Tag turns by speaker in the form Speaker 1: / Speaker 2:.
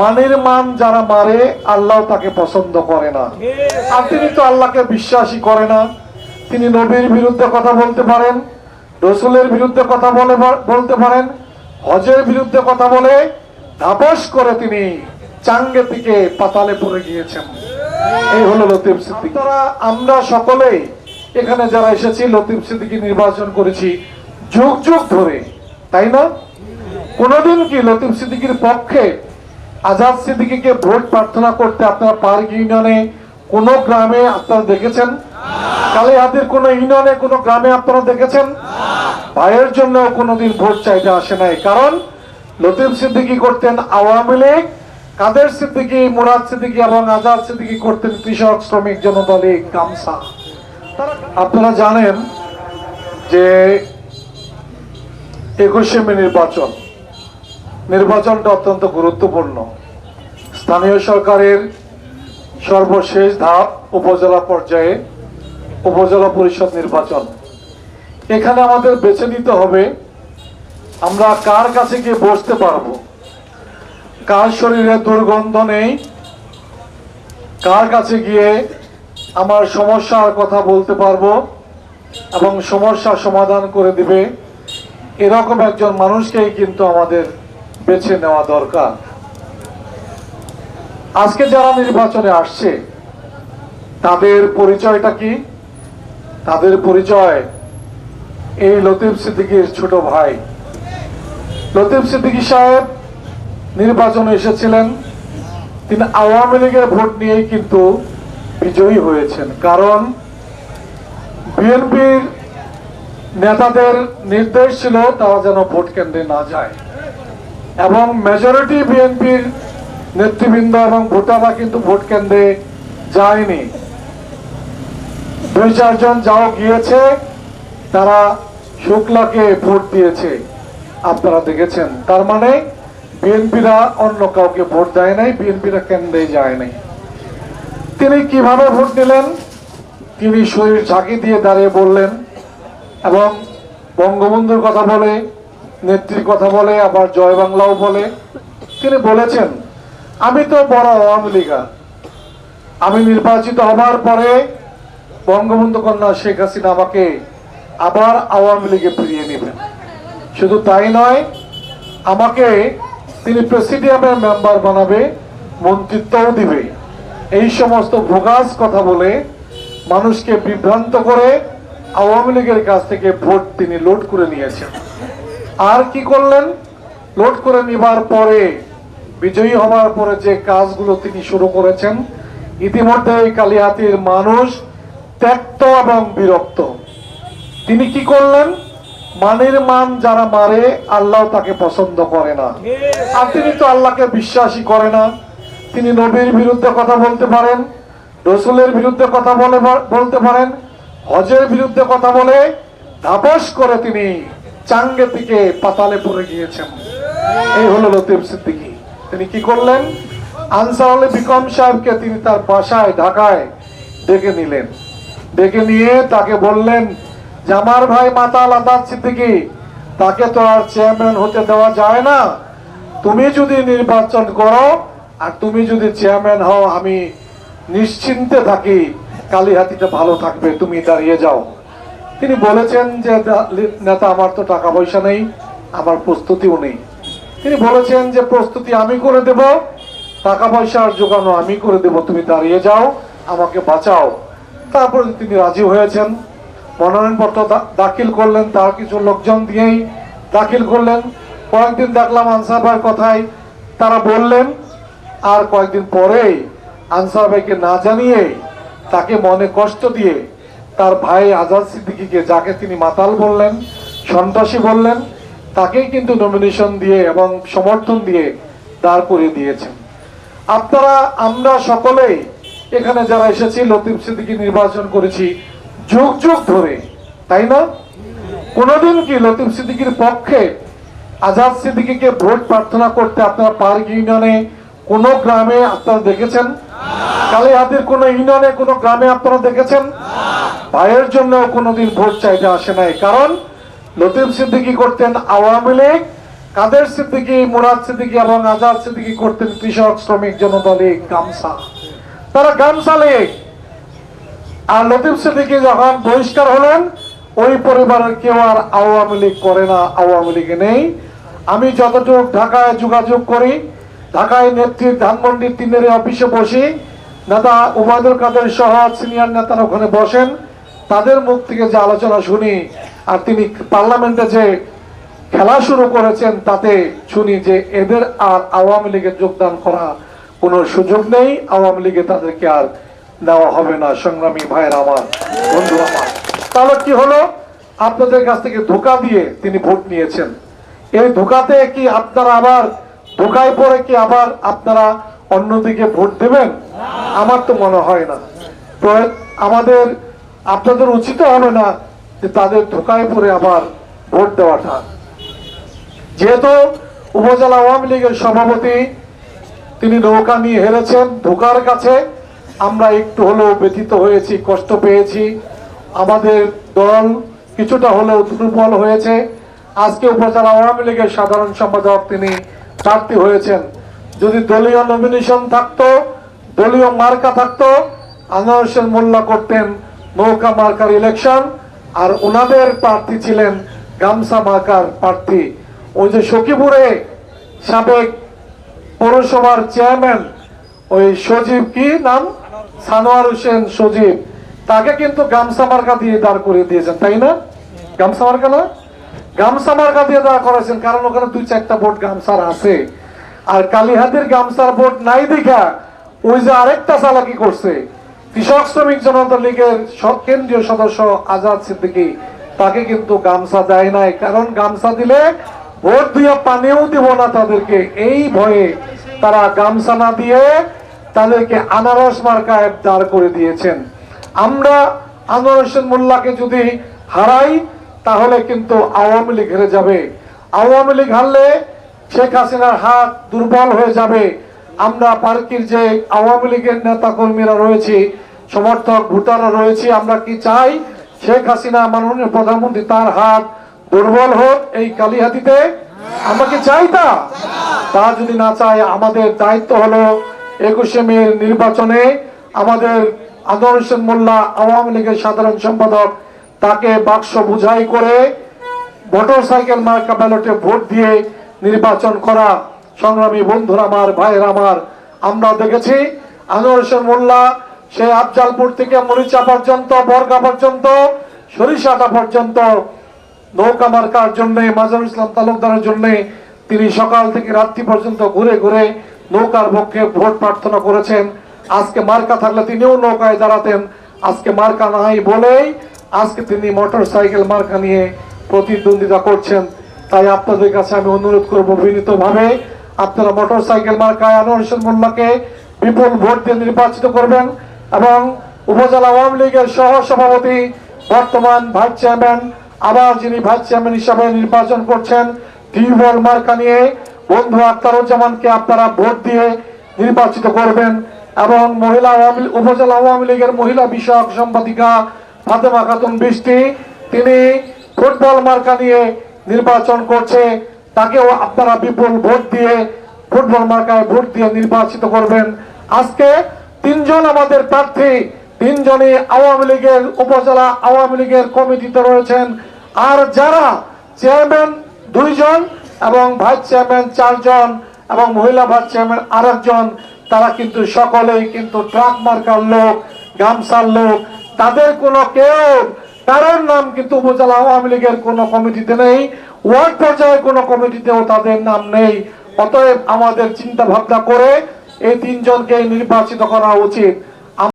Speaker 1: মানের মান যারা মারে, আল্লাহ তাকে পছন্দ করে না। আর তিনি তো আল্লাহকে বিশ্বাসই করে না। তিনি নবীর বিরুদ্ধে কথা বলতে পারেন, রসুলের বিরুদ্ধে কথা বলে বলতে পারেন, হজের বিরুদ্ধে কথা বলে, ধাপস করে তিনি চাঙ্গে থেকে পাতালে পড়ে গিয়েছেন। এই হলো লতিফ সিদ্দিকী। তারা, আমরা সকলেই এখানে যারা এসেছি, লতিফ সিদ্দিকী নির্বাচন করেছি যুগ যুগ ধরে, তাই না? কোনোদিন কি লতিফ সিদ্দিকীর পক্ষে আজাদ সিদ্দিকীকে ভোট প্রার্থনা করতে আপনারা পার্ক ইউনিয়নে কোন গ্রামে আপনারা দেখেছেন? কালীহাতির কোন ইউনিয়নে কোন গ্রামে আপনারা দেখেছেন? ভাইয়ের জন্য কোনোদিন ভোট চাইতে আসে নাই। কারণ লতিফ সিদ্দিকী করতেন আওয়ামী লীগ, কাদের সিদ্দিকী, মুরাদ সিদ্দিকী এবং আজাদ সিদ্দিকী করতেন কৃষক, শ্রমিক জনতা লীগ গামসা আপনারা জানেন যে একুশে মে নির্বাচন। নির্বাচনটা অত্যন্ত গুরুত্বপূর্ণ। স্থানীয় সরকারের সর্বশেষ ধাপ উপজেলা পর্যায়ে উপজেলা পরিষদ নির্বাচন। এখানে আমাদের বেছে নিতে হবে, আমরা কার কাছে গিয়ে বসতে পারব? কার শরীরে দুর্গন্ধ নেই? কার কাছে গিয়ে আমার সমস্যার কথা বলতে পারব এবং সমস্যা সমাধান করে দিবে? এরকম একজন মানুষকেই কিন্তু আমাদের বেছে নেওয়া দরকার। আজকে যারা নির্বাচনে আসছে, তাদের পরিচয়টা কি? তাদের পরিচয় এই লতিফ সিদ্দিকীর ছোট ভাই। লতিফ সিদ্দিকী সাহেব নির্বাচনে এসেছিলেন। তিনি আওয়ামী লীগের ভোট নিয়েই কিন্তু বিজয়ী হয়েছেন। কারণ বিএনপির নেতাদের নির্দেশ ছিল তারা যেন ভোট কেন্দ্রে না যায়। এবং মেজরিটি বিএনপির নেতৃবৃন্দ এবং ভোটাররা কিন্তু ভোট কেন্দ্রে যায়নি। দুই চারজন যাও গিয়েছে, তারা শুক্লাকে ভোট দিয়েছে। আপনারা দেখেছেন, তার মানে বিএনপিরা অন্য কাউকে ভোট দেয় নাই বিএনপিরা কেন্দ্রে যায় নাই। তিনি কীভাবে ভোট নিলেন? তিনি শরীর ঝাঁকি দিয়ে দাঁড়িয়ে বললেন এবং বঙ্গবন্ধুর কথা বলে নেত্রীর কথা বলে, আবার জয় বাংলাও বলে। তিনি বলেছেন, আমি তো বড় আওয়ামী লীগার আমি নির্বাচিত হবার পরে বঙ্গবন্ধু কন্যা শেখ হাসিনা আমাকে আবার আওয়ামী লীগে ফিরিয়ে নেবেন। শুধু তাই নয়, আমাকে তিনি প্রেসিডিয়ামের মেম্বার বানাবে, মন্ত্রিত্বও দিবে। এই সমস্ত ভোগাস কথা বলে মানুষকে বিভ্রান্ত করে আওয়ামী লীগের কাছ থেকে ভোট তিনি লোড করে নিয়েছেন। আর কি করলেন? লোড করে নিবার পরে, বিজয়ী হওয়ার পরে যে কাজগুলো তিনি শুরু করেছেন ইতিমধ্যে এই কালিহাতির মানুষ ত্যক্ত এবং বিরক্ত। তিনি কি করলেন? মানের মান যারা মারে, আল্লাহ তাকে পছন্দ করে না। আর তিনি তো আল্লাহকে বিশ্বাসই করে না। তিনি নবীর বিরুদ্ধে কথা বলতে পারেন, রসুলের বিরুদ্ধে কথা বলে, বলতে পারেন, হজের বিরুদ্ধে কথা বলে ধাপস করে তিনি চাঙ্গে থেকে পাতালে পড়ে গিয়েছেন। এই হলো লতিফ সিদ্দিকী। তিনি কি করলেন? আনসার আলী বিকম সাহেবকে তিনি তার বাসায়, ঢাকায় ডেকে নিলেন। ডেকে নিয়ে তাকে বললেন, যে আমার ভাই মাতাল আদাত সিদ্দিকি, তাকে তো আর চেয়ারম্যান হতে দেওয়া যায় না। তুমি যদি নির্বাচন করো আর তুমি যদি চেয়ারম্যান হও, আমি নিশ্চিন্তে থাকি। কালীহাতিটা ভালো থাকবে, তুমি দাঁড়িয়ে যাও। তিনি বলেছেন যে নেতা, আমার তো টাকা পয়সা নেই, আমার প্রস্তুতিও নেই। তিনি বলেছেন যে, প্রস্তুতি আমি করে দেব টাকা পয়সার জোগানো আমি করে দেব, তুমি দাঁড়িয়ে যাও, আমাকে বাঁচাও। তারপরে তিনি রাজি হয়েছেন। মনোনয়নপত্র দাখিল করলেন, তার কিছু লোকজন দিয়েই দাখিল করলেন। কয়েকদিন দেখলাম আনসার ভাইয়ের কথায় তারা বললেন, আর কয়েকদিন পরেই আনসার ভাইকে না জানিয়ে তাকে মনে কষ্ট দিয়ে তার ভাই আজাদ সিদ্দিকীকে যাকে তিনি মাতাল বললেন, সন্ত্রাসী বললেন, তাকেই কিন্তু নমিনেশন দিয়ে এবং সমর্থন দিয়ে দাঁড় করিয়ে দিয়েছেন। আপনারা, আমরা সকলেই এখানে যারা এসেছি, লতিফ সিদ্দিকী নির্বাচন করেছি, যুগ যুগ ধরে, তাই না? কোনোদিন কি লতিফ সিদ্দিকির পক্ষে আজাদ সিদ্দিকীকে ভোট প্রার্থনা করতে আপনারা পার্ক ইউনিয়নে কোন গ্রামে আপনারা দেখেছেন? কালীহাতির কোন ইউনিয়নে কোন গ্রামে আপনারা দেখেছেন? ভাইয়ের জন্য কোনোদিন ভোট চাইতে আসে নাই। কারণ লতিফ সিদ্দিকী করতেন আওয়ামী লীগ, কাদের সিদ্দিকী, মুরাদ সিদ্দিকী এবং আজাদ সিদ্দিকী করতেন কৃষক, শ্রমিক জনতা লীগ গামছা। তারা গামছা লীগ আর লতিফ সিদ্দিকী যখন বহিষ্কার হলেন, ওই পরিবারের কেউ আর আওয়ামী লীগ করে না, আওয়ামী লীগে নেই। আমি যতটুকু ঢাকায় যোগাযোগ করি, ঢাকায় নেত্রী ধানমন্ডির তিনের অফিসে বসি নেতা উবায়দুল কাদের সহ সিনিয়র নেতারা ওখানে বসেন। তাদের মুখ থেকে যে আলোচনা শুনি, আর তিনি পার্লামেন্টে যে খেলা শুরু করেছেন, তাতে শুনি যে এদের আর আওয়ামী লীগে যোগদান করা কোনো সুযোগ নেই। আওয়ামী লীগে তাদেরকে আর দেওয়া হবে না, সংগ্রামী ভাইয়ের আমার, বন্ধু আমার। তাহলে কি হলো? আপনাদের কাছ থেকে ধোকা দিয়ে তিনি ভোট নিয়েছেন। এই ধোকাতে কি আপনারা আবার, ধোকায় পড়ে কি আবার আপনারা অন্যদিকে ভোট দেবেন? আমার তো মনে হয় না। আমাদের, আপনাদের উচিত হবে না যে তাদের ধোকায় পড়ে আবার ভোট দেওয়াটা। যেহেতু উপজেলা আওয়ামী লীগের সভাপতি, তিনি নৌকা নিয়ে হেরেছেন ধোকার কাছে। আমরা একটু হলেও ব্যথিত হয়েছি, কষ্ট পেয়েছি। আমাদের দল কিছুটা হলেও দুর্বল হয়েছে। আজকে উপজেলা আওয়ামী লীগের সাধারণ সম্পাদক তিনি প্রার্থী হয়েছেন। যদি দলীয় নমিনেশন থাকতো, দলীয় মার্কা থাকতো আনোয়ার হোসেন মোল্লা করতেন নৌকা মার্কার ইলেকশন আর ওনাদের প্রার্থী ছিলেন গামছা মার্কার প্রার্থী। ওই যে সখীপুরে সাবেক পৌরসভার চেয়ারম্যান ওই সজীব কি নাম? সানোয়ার হোসেন সজীব। তাকে কিন্তু গামছা মার্কা দিয়ে দাঁড় করিয়ে দিয়েছেন, তাই না? গামছা মার্কা না গামছা মার্কা দিয়ে দাঁড় করেছেন, কারণ ওখানে দুই চারটা ভোট গামছার আছে। আর কালীহাতের গামছার ভোট নাই দেখা, ওই যে আরেকটা চালাকি করছে। কৃষক শ্রমিক জনতা লীগের কেন্দ্রীয় সদস্য আজাদ সিদ্দিকী, তাকে কিন্তু গামছা দেয় নাই। কারণ গামছা দিলে ভোট দিয়ে পানিও দিব না তাদেরকে। এই ভয়ে তারা গামছা না দিয়ে তাদেরকে আনারস মার্কায় দাঁড় করে দিয়েছেন। আমরা আনোয়ার হোসেন মোল্লাকে যদি হারাই, তাহলে কিন্তু আওয়ামী লীগ হেরে যাবে। আওয়ামী লীগ হারলে শেখ হাসিনার হাত দুর্বল হয়ে যাবে। আমরা পার্কির যে আওয়ামী লীগের নেতা কর্মীরা রয়েছে, সমর্থক ভোটাররা রয়েছে, আমরা কি চাই? শেখ হাসিনা মাননীয় প্রধানমন্ত্রী তার হাত দুর্বল হোক এই কালিহাতিতে। আমরা কি চাই তা? তা যদি না চাই আমাদের দায়িত্ব হলো একুশে মের নির্বাচনে আমাদের আদর হোসেন মোল্লা, আওয়ামী লীগের সাধারণ সম্পাদক, তাকে বাক্স বুঝাই করে মোটর সাইকেল মার্কা ব্যালটে ভোট দিয়ে নির্বাচন করা সংগ্রামী বন্ধুরা আমার, ভাইয়ের আমার। আমরা দেখেছি আনোয়ার হোসেন মোল্লা, সে আফজালপুর থেকে মরিচা পর্যন্ত, বর্গা পর্যন্ত, সরিষাটা পর্যন্ত নৌকা মার্কার জন্য, মাজারুল ইসলাম তালুকদারের জন্য তিনি সকাল থেকে রাত্রি পর্যন্ত ঘুরে ঘুরে নৌকার পক্ষে ভোট প্রার্থনা করেছেন। আজকে মার্কা থাকলে তিনিও নৌকায় দাঁড়াতেন। আজকে মার্কা নাই বলেই আজকে তিনি মোটর সাইকেল মার্কা নিয়ে প্রতিদ্বন্দ্বিতা করছেন। তাই আপনাদের কাছে আমি অনুরোধ করব বিনীতভাবে আপনারা মোটর সাইকেল মার্কায় আনোয়ার হোসেন মোল্লাকে বিপুল ভোট দিয়ে নির্বাচিত করবেন এবং উপজেলা আওয়ামী লীগের সহ সভাপতি বর্তমান ভাইস চেয়ারম্যান, আবার যিনি ভাইস চেয়ারম্যান হিসাবে নির্বাচন করছেন টিউবওয়েল মার্কা নিয়ে বন্ধু আক্তারুজ্জামানকে আপনারা ভোট দিয়ে নির্বাচিত করবেন এবং মহিলা আওয়ামী, উপজেলা আওয়ামী লীগের মহিলা বিষয়ক সম্পাদিকা ফাতেমা খাতুন বৃষ্টি, তিনি ফুটবল মার্কা নিয়ে নির্বাচন করছে, তাকেও আপনারা বিপুল ভোট দিয়ে ফুটবল মার্কায় ভোট দিয়ে নির্বাচিত করবেন। আজকে তিনজন আমাদের প্রার্থী, তিনজনই আওয়ামী লীগের উপজেলা আওয়ামী লীগের কমিটিতে রয়েছেন। আর যারা চেয়ারম্যান দুইজন এবং ভাইস চেয়ারম্যান চারজন এবং মহিলা ভাইস চেয়ারম্যান আরেকজন, তারা কিন্তু সকলেই কিন্তু ট্রাক মার্কার লোক, গামছার লোক। তাদের কোনো কেউ কারোর নাম কিন্তু উপজেলা আওয়ামী লীগের কোনো কমিটিতে নেই, ওয়ার্ড পর্যায়ে কোনো কমিটিতেও তাদের নাম নেই। অতএব আমাদের চিন্তা ভাবনা করে এই তিনজনকে নির্বাচিত করা উচিত।